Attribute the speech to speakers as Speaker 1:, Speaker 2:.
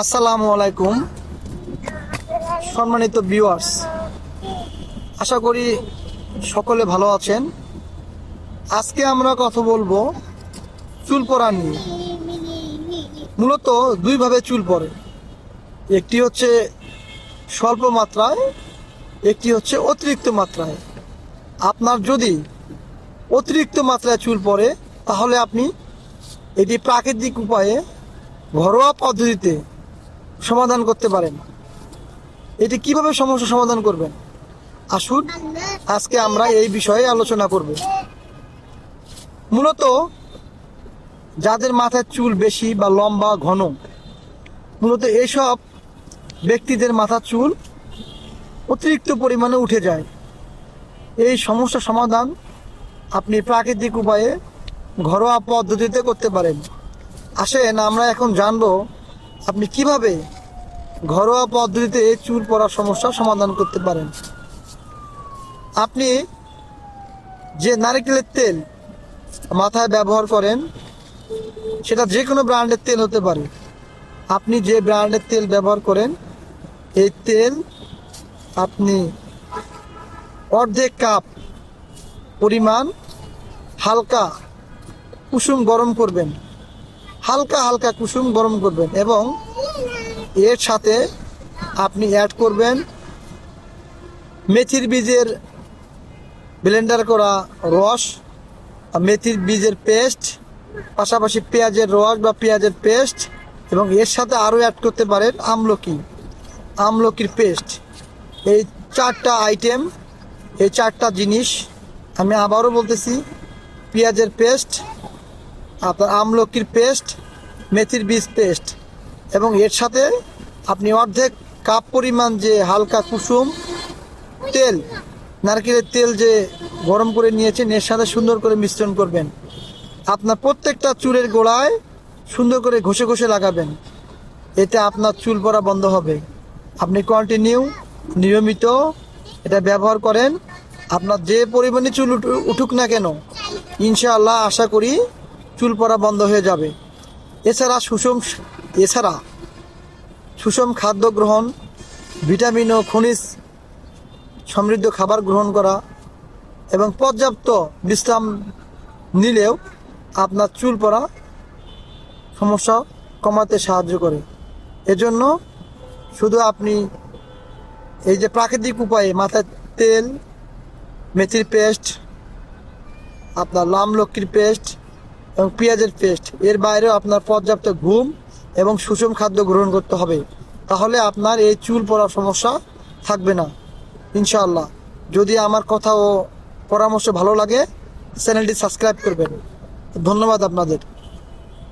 Speaker 1: আসসালামু আলাইকুম, সম্মানিত ভিউয়ার্স আশা করি সকলে ভালো আছেন। আজকে আমরা কথা বলব চুল পরা নিয়ে। মূলত দুইভাবে চুল পড়ে একটি হচ্ছে স্বল্প মাত্রায়, একটি হচ্ছে অতিরিক্ত মাত্রায়। আপনার যদি অতিরিক্ত মাত্রায় চুল পড়ে তাহলে আপনি এটি প্রাকৃতিক উপায়ে ঘরোয়া পদ্ধতিতে সমাধান করতে পারেন। এটি কীভাবে সমস্যা সমাধান করবেন? আসুন, আজকে আমরা এই বিষয়ে আলোচনা করব। মূলত, যাদের মাথায় চুল বেশি বা লম্বা, ঘন, মূলত এসব ব্যক্তিদের মাথার চুল অতিরিক্ত পরিমাণে উঠে যায়। এই সমস্যা সমাধান আপনি প্রাকৃতিক উপায়ে ঘরোয়া পদ্ধতিতে করতে পারেন। আসেন, আমরা এখন জানব আপনি কীভাবে ঘরোয়া পদ্ধতিতে চুল পড়ার সমস্যা সমাধান করতে পারেন? আপনি যে নারকেলের তেল মাথায় ব্যবহার করেন, সেটা যে কোনো ব্র্যান্ডের তেল হতে পারে। আপনি যে ব্র্যান্ডের তেল ব্যবহার করেন, এই তেল আপনি অর্ধেক কাপ পরিমাণ হালকা কুসুম গরম করবেন। হালকা হালকা কুসুম গরম করবেন এবং এর সাথে আপনি অ্যাড করবেন মেথির বীজের ব্লেন্ডার করা রস মেথির বীজের পেস্ট পাশাপাশি পেঁয়াজের রস বা পেঁয়াজের পেস্ট এবং এর সাথে আরও অ্যাড করতে পারেন আমলকি, আমলকির পেস্ট এই চারটা আইটেম এই চারটা জিনিস আমি আবারও বলতেছি, পেঁয়াজের পেস্ট আপনার আমলকির পেস্ট, মেথির বীজ পেস্ট। এবং এর সাথে আপনি অর্ধেক কাপ পরিমাণ যে হালকা কুসুম তেল, নারকেলের তেল যে গরম করে নিয়েছেন, এর সাথে সুন্দর করে মিশ্রণ করবেন। আপনার প্রত্যেকটা চুলের গোড়ায় সুন্দর করে ঘষে ঘষে লাগাবেন। এতে আপনার চুল পড়া বন্ধ হবে। আপনি কন্টিনিউ নিয়মিত এটা ব্যবহার করেন। আপনার যে পরিমাণে চুল উঠু- উঠুক না কেন, ইনশাআল্লাহ আশা করি চুল পড়া বন্ধ হয়ে যাবে। এছাড়া সুষম এছাড়া সুষম খাদ্য গ্রহণ, ভিটামিন ও খনিজ সমৃদ্ধ খাবার গ্রহণ করা এবং পর্যাপ্ত বিশ্রাম নিলেও আপনার চুল পড়া সমস্যা কমাতে সাহায্য করে। এজন্য শুধু আপনি এই যে প্রাকৃতিক উপায়ে মাথায় তেল, মেথির পেস্ট, আপনার লামলক্কির পেস্ট এবং পেঁয়াজের পেস্ট। এর বাইরেও আপনার পর্যাপ্ত ঘুম এবং সুষম খাদ্য গ্রহণ করতে হবে। তাহলে আপনার এই চুল পড়ার সমস্যা থাকবে না। ইনশাআল্লাহ। যদি আমার কথা ও পরামর্শ ভালো লাগে, চ্যানেলটি সাবস্ক্রাইব করবেন। ধন্যবাদ আপনাদের।